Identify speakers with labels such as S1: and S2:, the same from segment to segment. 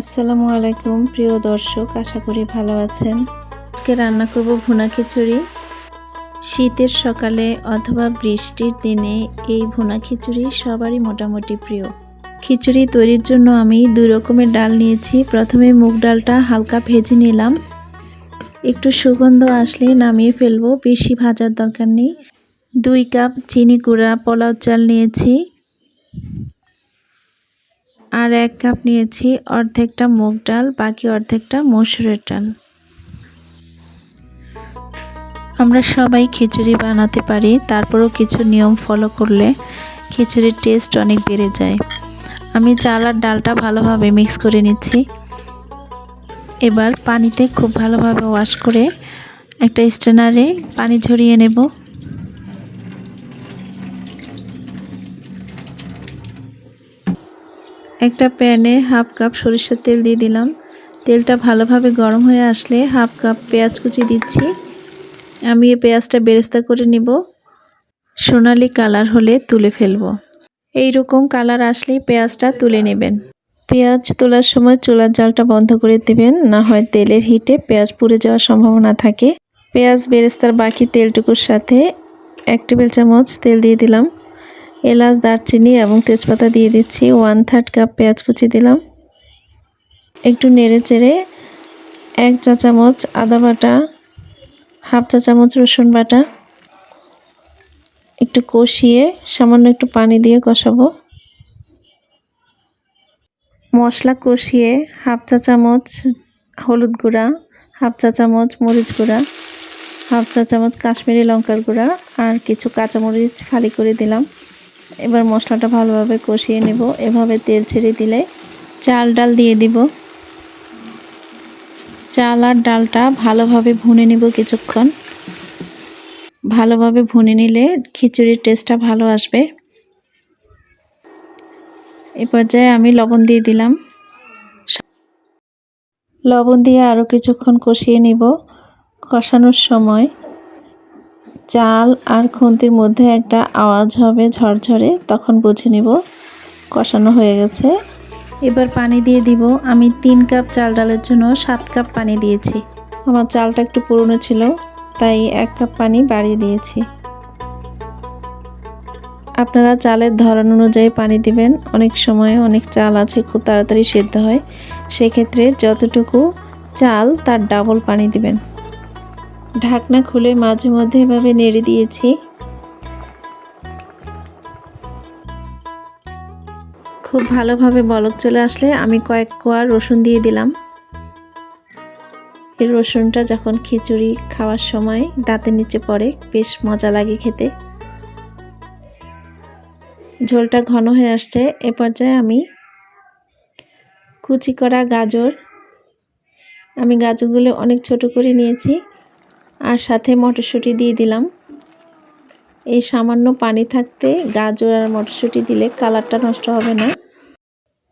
S1: আসসালামু আলাইকুম, প্রিয় দর্শক, আশা করি ভালো আছেন। আজকে রান্না করব ভুনা খিচুড়ি। শীতের সকালে অথবা বৃষ্টির দিনে এই ভুনা খিচুড়ি সবারই মোটামুটি প্রিয়। খিচুড়ি তৈরির জন্য আমি দুই রকমের ডাল নিয়েছি। প্রথমে মুগ ডালটা হালকা ভেজে নিলাম। একটু সুগন্ধ আসলে নামিয়ে ফেলব, বেশি ভাজার দরকার নেই। দুই কাপ চিনি গুঁড়া পোলাও চাল নিয়েছি। আর এক কাপ নিয়েছি অর্ধেকটা মুগ ডাল, বাকি অর্ধেকটা মসুরের ডাল। আমরা সবাই খিচুড়ি বানাতে পারি, তারপরেও কিছু নিয়ম ফলো করলে খিচুড়ির টেস্ট অনেক বেড়ে যায়। আমি চাল আর ডালটা ভালোভাবে মিক্স করে নিচ্ছি। এবার পানিতে খুব ভালোভাবে ওয়াশ করে একটা স্ট্রেনারে পানি ঝরিয়ে নেব। একটা প্যানে হাফ কাপ সরিষার তেল দিয়ে দিলাম। তেলটা ভালোভাবে গরম হয়ে আসলে হাফ কাপ পেঁয়াজ কুচি দিচ্ছি। আমি এই পেঁয়াজটা বেরেস্তা করে নিব। সোনালি কালার হলে তুলে ফেলব। এই রকম কালার আসলেই পেঁয়াজটা তুলে নেবেন। পেঁয়াজ তোলার সময় চুলার জালটা বন্ধ করে দেবেন, না হয় তেলের হিটে পেঁয়াজ পুড়ে যাওয়ার সম্ভাবনা থাকে। পেঁয়াজ বেরেস্তার বাকি তেলটুকুর সাথে এক টেবিল চামচ তেল দিয়ে দিলাম। এলাচ, দারচিনি এবং তেজপাতা দিয়ে দিচ্ছি। ওয়ান থার্ড কাপ পেঁয়াজ কুচি দিলাম। একটু নেড়ে চেড়ে এক চা চামচ আদা বাটা, হাফ চা চামচ রসুন বাটা, একটু কষিয়ে সামান্য একটু পানি দিয়ে কষাবো। মশলা কষিয়ে হাফ চা চামচ হলুদ গুঁড়া, হাফ চা চামচ মরিচ গুঁড়া, হাফ চা চামচ কাশ্মীরি লঙ্কার গুঁড়া আর কিছু কাঁচামরিচ ফালি করে দিলাম। এবার মশলাটা ভালোভাবে কষিয়ে নেব। এভাবে তেল ছেড়ে দিলে চাল ডাল দিয়ে দিব। চাল আর ডালটা ভালোভাবে ভুনে নিব কিছুক্ষণ। ভালোভাবে ভুনে নিলে খিচুড়ির টেস্টটা ভালো আসবে। এ পর্যায়ে আমি লবণ দিয়ে দিলাম। লবণ দিয়ে আরও কিছুক্ষণ কষিয়ে নিব। কষানোর সময় চাল আর খুন্তির মধ্যে একটা আওয়াজ হবে ঝরঝরে, তখন বুঝে নিব কষানো হয়ে গেছে। এবার পানি দিয়ে দিব। আমি তিন কাপ চাল ডালের জন্য সাত কাপ পানি দিয়েছি। আমার চালটা একটু পুরনো ছিল, তাই এক কাপ পানি বাড়িয়ে দিয়েছি। আপনারা চালের ধরন অনুযায়ী পানি দিবেন। অনেক সময় অনেক চাল আছে, খুব তাড়াতাড়ি সেদ্ধ হয়। সেক্ষেত্রে যতটুকু চাল, তার ডাবল পানি দিবেন। ঢাকনা খুলে মাঝে মধ্যে এভাবে নেড়ে দিয়েছি। খুব ভালোভাবে বলক চলে আসলে আমি কয়েক কোয়া রসুন দিয়ে দিলাম। এই রসুনটা যখন খিচুড়ি খাওয়ার সময় দাঁতের নিচে পড়ে, বেশ মজা লাগে খেতে। ঝোলটা ঘন হয়ে আসছে, এ পর্যায়ে আমি কুচি করা গাজর। আমি গাজরগুলো অনেক ছোট করে নিয়েছি। আর সাথে মটরশুঁটি দিয়ে দিলাম। এই সামান্য পানি থাকতে গাজর আর মটরশুঁটি দিলে কালারটা নষ্ট হবে না,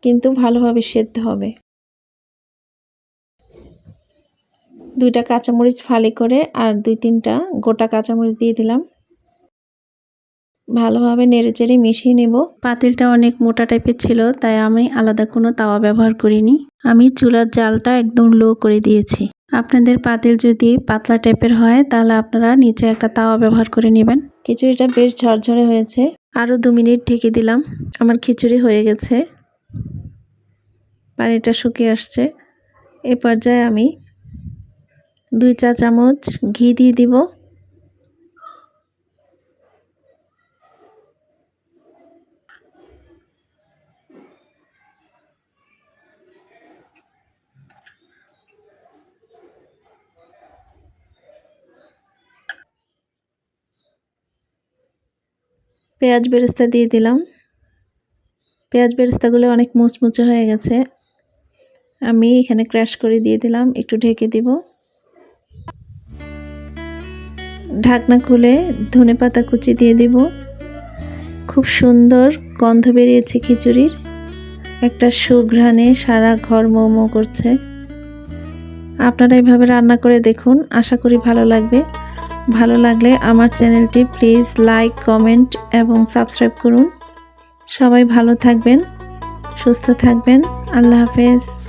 S1: কিন্তু ভালোভাবে সেদ্ধ হবে। দুইটা কাঁচামরিচ ফালি করে আর দুই তিনটা গোটা কাঁচামরিচ দিয়ে দিলাম। ভালোভাবে নেড়েচেড়ে মিশিয়ে নেব। পাতিলটা অনেক মোটা টাইপের ছিল, তাই আমি আলাদা কোনো তাওয়া ব্যবহার করিনি। আমি চুলার জালটা একদম লো করে দিয়েছি। আপনাদের পাতিল যদি পাতলা টাইপের হয় তাহলে আপনারা নিচে একটা তাওয়া ব্যবহার করে নেবেন। খিচুড়িটা বেশ ঝরঝরে হয়েছে। আরও দু মিনিট ঢেকে দিলাম। আমার খিচুড়ি হয়ে গেছে। পানিটা শুকিয়ে আসছে। এ পর্যায়ে আমি দুই চা চামচ ঘি দিয়ে দিব। পেঁয়াজ বেরেস্তা দিয়ে দিলাম। পেঁয়াজ বেরেস্তাগুলো অনেক মুচমুচে হয়ে গেছে। আমি এখানে ক্র্যাশ করে দিয়ে দিলাম, একটু ঢেকে দিব। ঢাকনা খুলে ধনে পাতা কুচি দিয়ে দিব। খুব সুন্দর গন্ধ বেরিয়েছে খিচুড়ির। একটা সুঘ্রাণে সারা ঘর মৌমো করছে। আপনারা এভাবে রান্না করে দেখুন, আশা করি ভালো লাগবে। ভালো লাগলে আমার চ্যানেলটি প্লিজ লাইক, কমেন্ট এবং সাবস্ক্রাইব করুন। সবাই ভালো থাকবেন, সুস্থ থাকবেন। আল্লাহ হাফেজ।